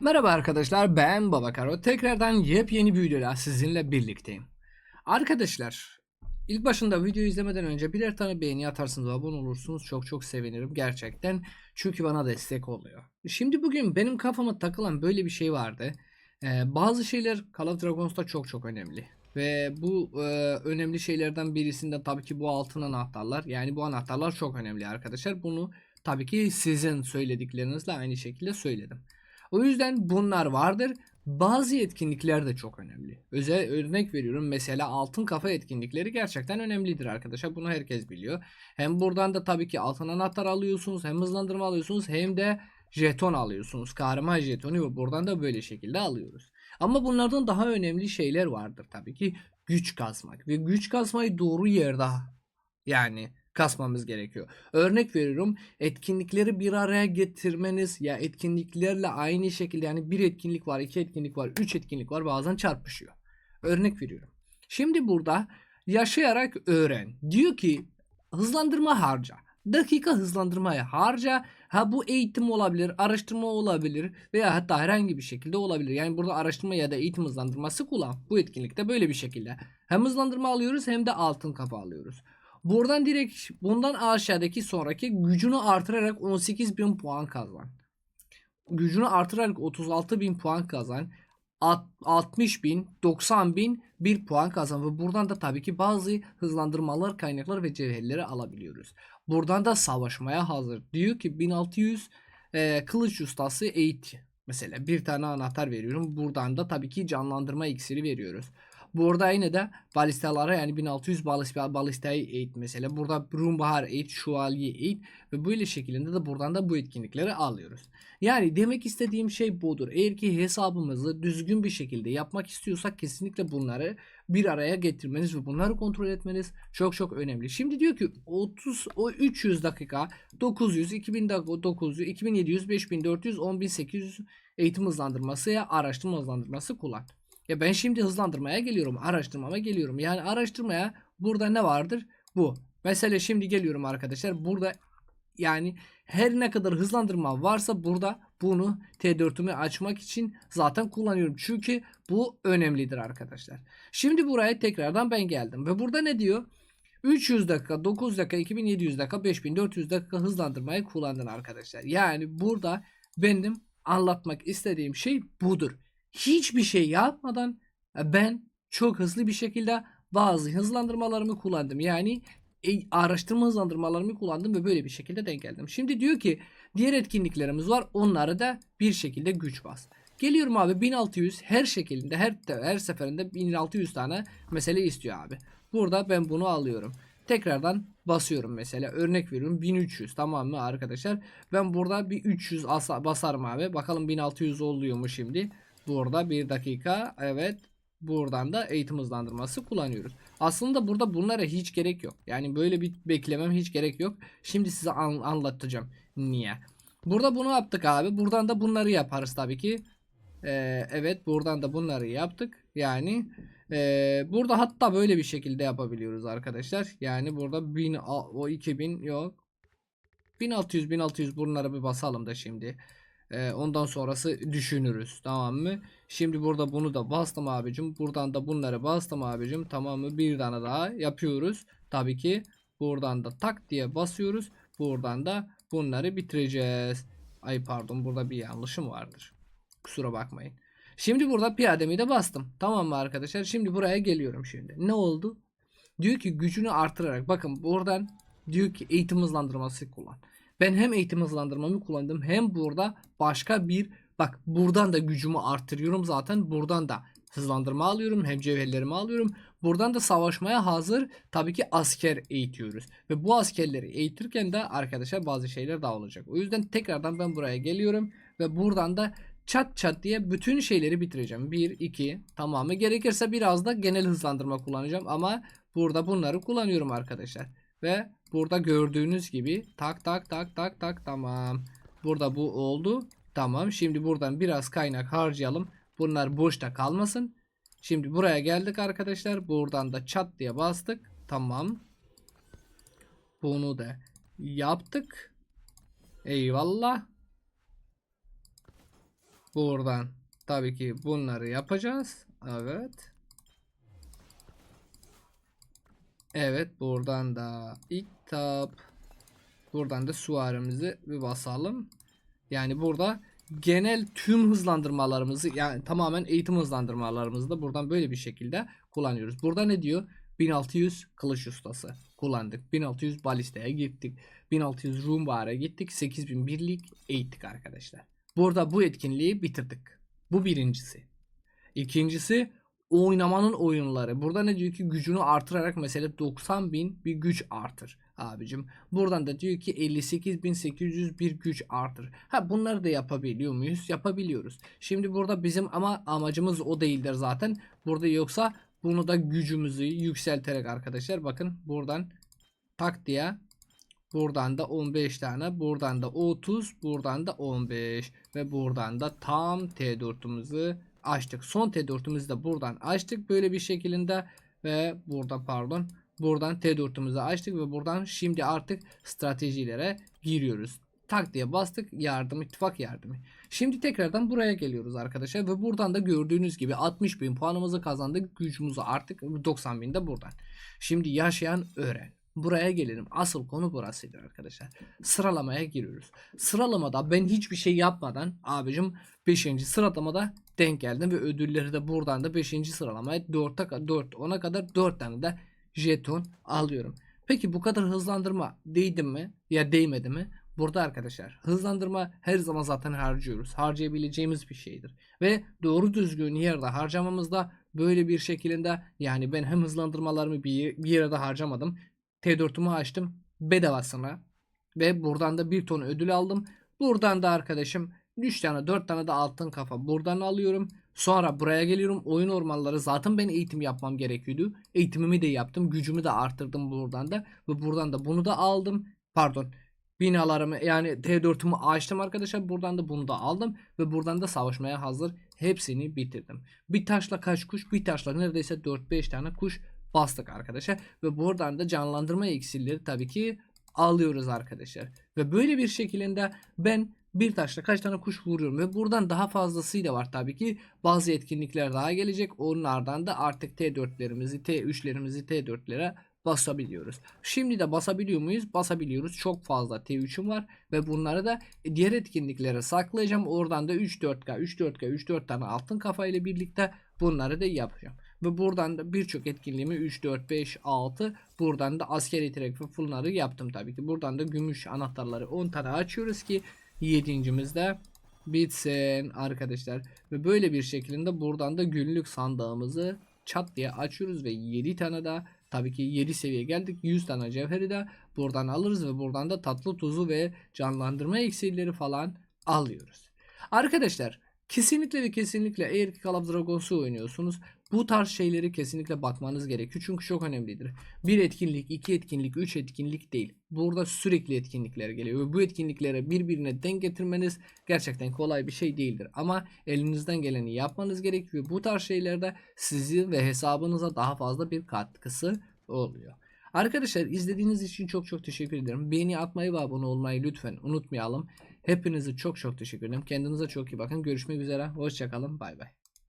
Merhaba arkadaşlar ben Babakaro. Tekrardan yepyeni bir videoyla sizinle birlikteyim. Arkadaşlar ilk başında videoyu izlemeden önce birer tane beğeni atarsınız abone olursunuz çok çok sevinirim gerçekten. Çünkü bana destek oluyor. Şimdi bugün benim kafama takılan böyle bir şey vardı. Ee, bazı şeyler Call of Dragons'ta çok çok önemli. Ve bu e, önemli şeylerden birisinde tabii ki bu altın anahtarlar. Yani bu anahtarlar çok önemli arkadaşlar. Bunu tabii ki sizin söylediklerinizle aynı şekilde söyledim. O yüzden bunlar vardır. Bazı etkinlikler de çok önemli. Özel örnek veriyorum mesela altın kafa etkinlikleri gerçekten önemlidir arkadaşlar. Bunu herkes biliyor. Hem buradan da tabii ki altın anahtar alıyorsunuz, hem hızlandırma alıyorsunuz, hem de jeton alıyorsunuz. Kahraman jetonu buradan da böyle şekilde alıyoruz. Ama bunlardan daha önemli şeyler vardır tabii ki. Güç kasmak ve güç kasmayı doğru yerde yani kasmamız gerekiyor. Örnek veriyorum etkinlikleri bir araya getirmeniz ya etkinliklerle aynı şekilde yani bir etkinlik var, iki etkinlik var, üç etkinlik var bazen çarpışıyor. Örnek veriyorum. Şimdi burada yaşayarak öğren. Diyor ki hızlandırma harca. Dakika hızlandırmaya harca. Ha bu eğitim olabilir, araştırma olabilir veya hatta herhangi bir şekilde olabilir. Yani burada araştırma ya da eğitim hızlandırması kullan. Bu etkinlikte böyle bir şekilde. Hem hızlandırma alıyoruz hem de altın kafa alıyoruz. Buradan direkt bundan aşağıdaki sonraki gücünü artırarak 18.000 puan kazan. Gücünü artırarak 36.000 puan kazan. 60.000, 90.000 bir puan kazan ve buradan da tabii ki bazı hızlandırmalar, kaynaklar ve cevherleri alabiliyoruz. Buradan da savaşmaya hazır. Diyor ki 1600 e, kılıç ustası eğit. Mesela bir tane anahtar veriyorum. Buradan da tabii ki canlandırma iksiri veriyoruz. Burada yine de balistalara yani 1600 balist, balistayı eğit mesela. Burada Brumbahar eğit, Şuvalye eğit ve böyle şekilde de buradan da bu etkinlikleri alıyoruz. Yani demek istediğim şey budur. Eğer ki hesabımızı düzgün bir şekilde yapmak istiyorsak kesinlikle bunları bir araya getirmeniz ve bunları kontrol etmeniz çok çok önemli. Şimdi diyor ki 30 o 300 dakika 900 2000 dakika 900 2700 5400 10800 eğitim hızlandırması ya araştırma hızlandırması kullan. Ya ben şimdi hızlandırmaya geliyorum. Araştırmama geliyorum. Yani araştırmaya burada ne vardır? Bu. Mesela şimdi geliyorum arkadaşlar. Burada yani her ne kadar hızlandırma varsa burada bunu T4'ümü açmak için zaten kullanıyorum. Çünkü bu önemlidir arkadaşlar. Şimdi buraya tekrardan ben geldim. Ve burada ne diyor? 300 dakika, 9 dakika, 2700 dakika, 5400 dakika hızlandırmayı kullandın arkadaşlar. Yani burada benim anlatmak istediğim şey budur hiçbir şey yapmadan e, ben çok hızlı bir şekilde bazı hızlandırmalarımı kullandım. Yani e, araştırma hızlandırmalarımı kullandım ve böyle bir şekilde denk geldim. Şimdi diyor ki diğer etkinliklerimiz var. Onları da bir şekilde güç bas. Geliyorum abi 1600 her şekilde her her seferinde 1600 tane mesele istiyor abi. Burada ben bunu alıyorum. Tekrardan basıyorum mesela. Örnek veriyorum 1300 tamam mı arkadaşlar? Ben burada bir 300 basarım abi. Bakalım 1600 oluyor mu şimdi? Burada bir dakika evet buradan da eğitim hızlandırması kullanıyoruz. Aslında burada bunlara hiç gerek yok. Yani böyle bir beklemem hiç gerek yok. Şimdi size an anlatacağım niye. Burada bunu yaptık abi. Buradan da bunları yaparız tabii ki. Ee, evet buradan da bunları yaptık. Yani e, burada hatta böyle bir şekilde yapabiliyoruz arkadaşlar. Yani burada 1000 o 2000 yok. 1600 1600 bunları bir basalım da şimdi. Ee, ondan sonrası düşünürüz. Tamam mı? Şimdi burada bunu da bastım abicim. Buradan da bunları bastım abicim. Tamam mı? Bir tane daha yapıyoruz. Tabii ki buradan da tak diye basıyoruz. Buradan da bunları bitireceğiz. Ay pardon burada bir yanlışım vardır. Kusura bakmayın. Şimdi burada piyademi de bastım. Tamam mı arkadaşlar? Şimdi buraya geliyorum şimdi. Ne oldu? Diyor ki gücünü artırarak. Bakın buradan diyor ki eğitim hızlandırması kullan. Ben hem eğitim hızlandırmamı kullandım hem burada başka bir bak buradan da gücümü artırıyorum zaten buradan da hızlandırma alıyorum hem cevherlerimi alıyorum. Buradan da savaşmaya hazır tabii ki asker eğitiyoruz. Ve bu askerleri eğitirken de arkadaşlar bazı şeyler daha olacak. O yüzden tekrardan ben buraya geliyorum ve buradan da çat çat diye bütün şeyleri bitireceğim. 1, 2 tamamı gerekirse biraz da genel hızlandırma kullanacağım ama burada bunları kullanıyorum arkadaşlar. Ve burada gördüğünüz gibi tak tak tak tak tak tamam. Burada bu oldu. Tamam. Şimdi buradan biraz kaynak harcayalım. Bunlar boşta kalmasın. Şimdi buraya geldik arkadaşlar. Buradan da çat diye bastık. Tamam. Bunu da yaptık. Eyvallah. Buradan tabii ki bunları yapacağız. Evet. Evet buradan da ilk tap. Buradan da suarimizi bir basalım. Yani burada genel tüm hızlandırmalarımızı yani tamamen eğitim hızlandırmalarımızı da buradan böyle bir şekilde kullanıyoruz. Burada ne diyor? 1600 kılıç ustası kullandık. 1600 balistaya gittik. 1600 rumbara gittik. 8000 birlik eğittik arkadaşlar. Burada bu etkinliği bitirdik. Bu birincisi. İkincisi oynamanın oyunları. Burada ne diyor ki gücünü artırarak mesela 90 bin bir güç artır abicim. Buradan da diyor ki 58.800 bir güç artır. Ha bunları da yapabiliyor muyuz? Yapabiliyoruz. Şimdi burada bizim ama amacımız o değildir zaten. Burada yoksa bunu da gücümüzü yükselterek arkadaşlar bakın buradan tak diye Buradan da 15 tane, buradan da 30, buradan da 15 ve buradan da tam T4'ümüzü açtık. Son T4'ümüzü de buradan açtık böyle bir şekilde ve burada pardon buradan T4'ümüzü açtık ve buradan şimdi artık stratejilere giriyoruz. Tak diye bastık yardım ittifak yardımı. Şimdi tekrardan buraya geliyoruz arkadaşlar ve buradan da gördüğünüz gibi 60 bin puanımızı kazandık. Gücümüzü artık 90 bin de buradan. Şimdi yaşayan öğren. Buraya gelelim. Asıl konu burasıydı arkadaşlar. Sıralamaya giriyoruz. Sıralamada ben hiçbir şey yapmadan abicim 5. sıralamada denk geldim ve ödülleri de buradan da 5. sıralamaya 4'e 4 10'a kadar 4 tane de jeton alıyorum. Peki bu kadar hızlandırma değdi mi ya değmedi mi? Burada arkadaşlar hızlandırma her zaman zaten harcıyoruz. Harcayabileceğimiz bir şeydir. Ve doğru düzgün yerde harcamamızda böyle bir şekilde yani ben hem hızlandırmalarımı bir, bir yere de harcamadım. T4'ümü açtım bedavasına ve buradan da bir ton ödül aldım. Buradan da arkadaşım 3 tane 4 tane de altın kafa buradan alıyorum. Sonra buraya geliyorum oyun ormanları zaten ben eğitim yapmam gerekiyordu. Eğitimimi de yaptım gücümü de arttırdım buradan da ve buradan da bunu da aldım. Pardon binalarımı yani T4'ümü açtım arkadaşlar buradan da bunu da aldım ve buradan da savaşmaya hazır hepsini bitirdim. Bir taşla kaç kuş bir taşla neredeyse 4-5 tane kuş bastık arkadaşlar. Ve buradan da canlandırma iksirleri tabii ki alıyoruz arkadaşlar. Ve böyle bir şekilde ben bir taşla kaç tane kuş vuruyorum ve buradan daha fazlası da var tabii ki. Bazı etkinlikler daha gelecek. Onlardan da artık T4'lerimizi, T3'lerimizi T4'lere basabiliyoruz. Şimdi de basabiliyor muyuz? Basabiliyoruz. Çok fazla T3'üm var ve bunları da diğer etkinliklere saklayacağım. Oradan da 3-4K, 3-4K, 3-4 tane altın kafa ile birlikte bunları da yapacağım. Ve buradan da birçok etkinliğimi 3, 4, 5, 6 buradan da asker yetenek ve fullları yaptım tabii ki. Buradan da gümüş anahtarları 10 tane açıyoruz ki 7.'imizde bitsin arkadaşlar. Ve böyle bir şekilde buradan da günlük sandığımızı çat diye açıyoruz ve 7 tane daha tabii ki 7 seviye geldik 100 tane cevheri de buradan alırız ve buradan da tatlı tuzu ve canlandırma iksirleri falan alıyoruz. Arkadaşlar kesinlikle ve kesinlikle eğer ki Call of Dragons'u oynuyorsunuz bu tarz şeyleri kesinlikle bakmanız gerekiyor. Çünkü çok önemlidir. Bir etkinlik, iki etkinlik, üç etkinlik değil. Burada sürekli etkinlikler geliyor. Ve bu etkinliklere birbirine denk getirmeniz gerçekten kolay bir şey değildir. Ama elinizden geleni yapmanız gerekiyor. Bu tarz şeylerde sizi ve hesabınıza daha fazla bir katkısı oluyor. Arkadaşlar izlediğiniz için çok çok teşekkür ederim. Beğeni atmayı ve abone olmayı lütfen unutmayalım. Hepinizi çok çok teşekkür ederim. Kendinize çok iyi bakın. Görüşmek üzere. Hoşçakalın. Bay bay.